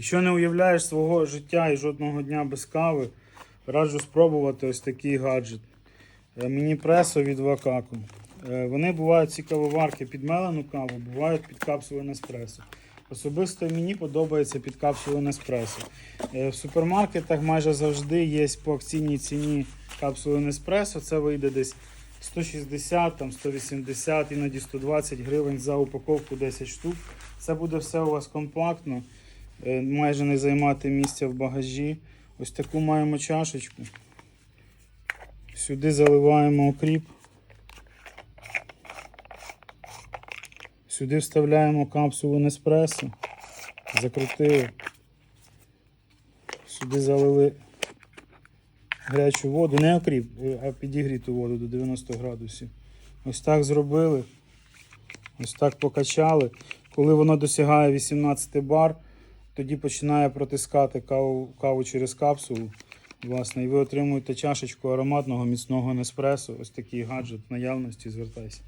Якщо не уявляєш свого життя і жодного дня без кави, раджу спробувати ось такий гаджет. Е, Міні-пресо від Вакаку. Е, Вони бувають ці кавоварки під мелену каву, бувають під капсулу Неспресо. Особисто мені подобається під капсулу Неспресо. В супермаркетах майже завжди є по акційній ціні капсули Неспресо. Це вийде десь 160, там 180, іноді 120 гривень за упаковку 10 штук. Це буде все у вас компактно, майже не займати місця в багажі. Ось таку маємо чашечку. Сюди заливаємо окріп. Сюди вставляємо капсулу Неспресо. Закрутили. Сюди залили гарячу воду, не окріп, е, а підігріту воду до 90 градусів. Ось так зробили. Ось так покачали. Коли воно досягає 18 бар, тоді починає протискати каву, каву через капсулу. Власне, і ви отримуєте чашечку ароматного міцного Неспресо. Ось такий гаджет наявності. Звертайся.